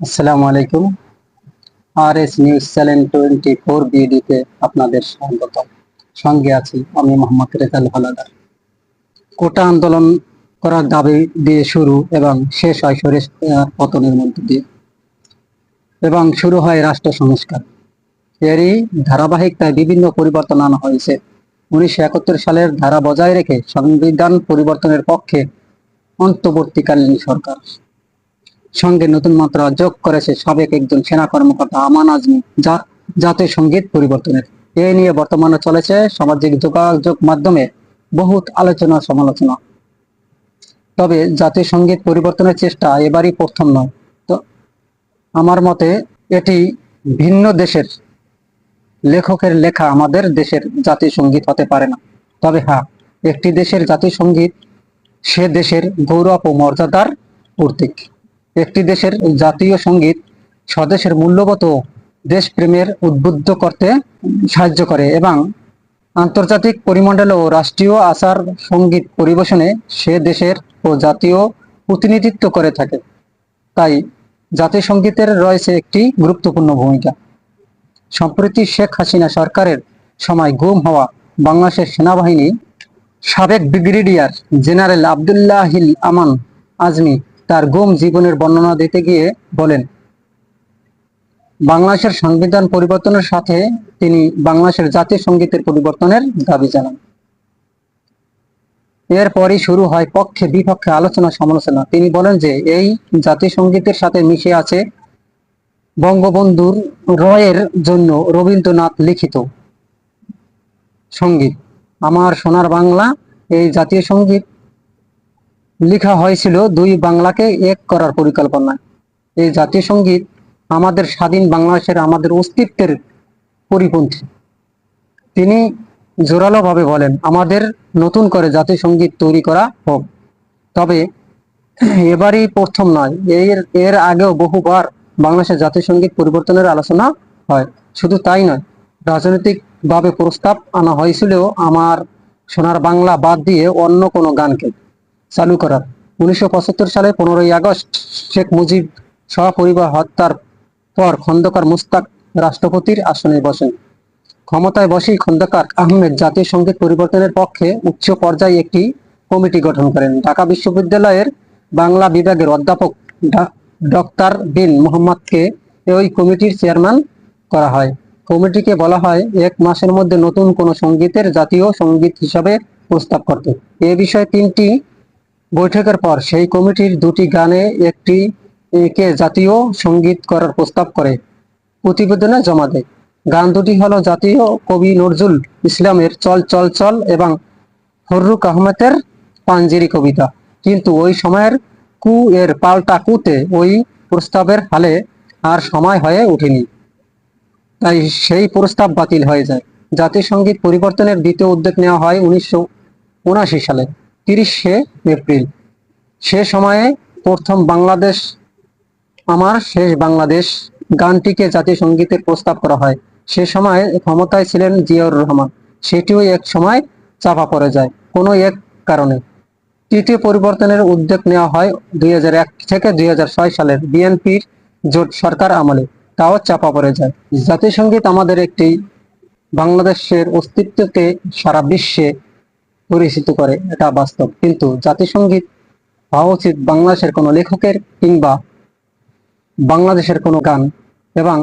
আসসালামু আলাইকুম। R S news channel twenty four বিডিতে আপনাদের স্বাগত। সঙ্গে আছি আমি মোহাম্মদ রেজাল হালাদার। কোটা আন্দোলন করার দাবি দিয়ে শুরু এবং শেষ হয় সুরেশ পতনের মধ্য দিয়ে। এবং শুরু হয় রাষ্ট্র সংস্কার। এরই ধারাবাহিকতায় বিভিন্ন পরিবর্তন আনা হয়েছে। উনিশশো একাত্তর সালের ধারা বজায় রেখে সংবিধান পরিবর্তনের পক্ষে অন্তর্বর্তীকালীন সরকার। সঙ্গে নতুন মাত্রা যোগ করেছে সাবেক একজন সেনা কর্মকর্তা আমান আজমি, যা জাতীয় সংগীত পরিবর্তনের। এ নিয়ে বর্তমানে চলেছে সামাজিক যোগাযোগ মাধ্যমে বহুত আলোচনা সমালোচনা। তবে জাতীয় সংগীত পরিবর্তনের চেষ্টা এবারই প্রথম নয়। তো আমার মতে এটি ভিন্ন দেশের লেখকের লেখা আমাদের দেশের জাতীয় সংগীত হতে পারে না। তবে হ্যাঁ একটি দেশের জাতীয় সংগীত সে দেশের গৌরব ও মর্যাদার প্রতীক। একটি দেশের জাতীয় সংগীত স্বদেশের মূল্যগত দেশপ্রেমের উদ্বুদ্ধ করতে সাহায্য করে এবং আন্তর্জাতিক পরিমণ্ডল ও রাষ্ট্রীয় আচার সংগীত পরিবেশনে সে দেশের ও জাতীয় প্রতিনিধিত্ব করে থাকে। তাই জাতীয় সঙ্গীতের রয়েছে একটি গুরুত্বপূর্ণ ভূমিকা। সম্প্রতি শেখ হাসিনা সরকারের সময় গুম হওয়া বাংলাদেশের সেনাবাহিনী সাবেক ব্রিগেডিয়ার জেনারেল আবদুল্লাহিল আমান আজমি তার গুম জীবনের বর্ণনা দিতে গিয়ে বলেন, বাংলাদেশের সংবিধান পরিবর্তনের সাথে তিনি বাংলাদেশের জাতীয় সঙ্গীতের পরিবর্তনের দাবি জানান। এরপরই শুরু হয় পক্ষে বিপক্ষে আলোচনা সমালোচনা। তিনি বলেন যে, এই জাতীয় সঙ্গীতের সাথে মিশে আছে বঙ্গবন্ধুর রয়ের জন্য রবীন্দ্রনাথ লিখিত সংগীত। আমার সোনার বাংলা, এই জাতীয় সংগীত লেখা হয়েছিল দুই বাংলাকে এক করার পরিকল্পনায় এই জাতীয় সংগীত আমাদের স্বাধীন বাংলাদেশের আমাদের অস্তিত্বের পরিপন্থী। তিনি জোরালোভাবে বলেন, আমাদের নতুন করে জাতীয় সংগীত তৈরি করা হোক। তবে এবারই প্রথম নয়, এর এর আগেও বহুবার বাংলাদেশের জাতীয় সংগীত পরিবর্তনের আলোচনা হয়। শুধু তাই নয়, রাজনৈতিকভাবে প্রস্তাব আনা হয়েছিল আমার সোনার বাংলা বাদ দিয়ে অন্য কোনো গানকে চালু করার। উনিশশো সালে পনেরোই আগস্ট শেখ মুজিব সহপরিবার হত্যার পর খন্দকার মুস্তাক রাষ্ট্রপতির আসনে বসেন। ক্ষমতায় বসেই খন্দকার আহমেদ জাতীয় সংগীত পরিবর্তনের পক্ষে উচ্চ পর্যায়ে একটি কমিটি গঠন করেন। ঢাকা বিশ্ববিদ্যালয়ের বাংলা বিভাগের অধ্যাপক ডক্টর বিন মোহাম্মদকে ওই কমিটির চেয়ারম্যান করা হয়। কমিটিকে বলা হয়, এক মাসের মধ্যে নতুন কোনো সঙ্গীতের জাতীয় সংগীত হিসাবে প্রস্তাব করতে। এ বিষয়ে তিনটি বৈঠকের পর সেই কমিটির দুটি গানে একটি কে জাতীয় সংগীত করার প্রস্তাব করে, প্রতিবেদনে জমা দেয়। গান দুটি হলো জাতীয় কবি নজরুল ইসলামের চল চল চল এবং ফররুক আহমেদের পাঞ্জেরি কবিতা। কিন্তু ওই সময়ের কু এর পাল্টা কুতে ওই প্রস্তাবের হালে আর সময় হয়ে ওঠেনি। তাই সেই প্রস্তাব বাতিল হয়ে যায়। জাতীয় সংগীত পরিবর্তনের দ্বিতীয় উদ্যোগ নেওয়া হয় উনিশশো উনাশি সালে। তিরিশে এপ্রিল। সে সময়ে প্রথম বাংলাদেশ, আমার শেষ বাংলাদেশ গানটিকে জাতীয় সঙ্গীতের প্রস্তাব করা হয়। সে সময় ক্ষমতায় ছিলেন জিয়াউর রহমান। সেটিও এক সময় চাপা পড়ে যায়, কোনো এক কারণে। তৃতীয় পরিবর্তনের উদ্যোগ নেওয়া হয় দুই হাজার এক থেকে দুই হাজার ছয় সালের বিএনপির জোট সরকার আমলে। তাও চাপা পড়ে যায়। জাতীয় সংগীত আমাদের একটি বাংলাদেশের অস্তিত্বকে সারা বিশ্বে পরিচিত করে, এটা বাস্তব। কিন্তু জাতিসংগীত হওয়া উচিত বাংলাদেশের কোনো লেখকের কিংবা বাংলাদেশের কোনো গান। এবং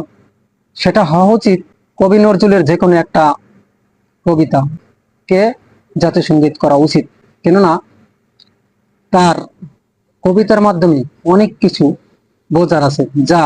সেটা হওয়া উচিত কবি নজরুলের যে কোনো একটা কবিতা কে জাতীয় সংগীত করা উচিত। কেননা তার কবিতার মাধ্যমে অনেক কিছু বোঝার আছে, যা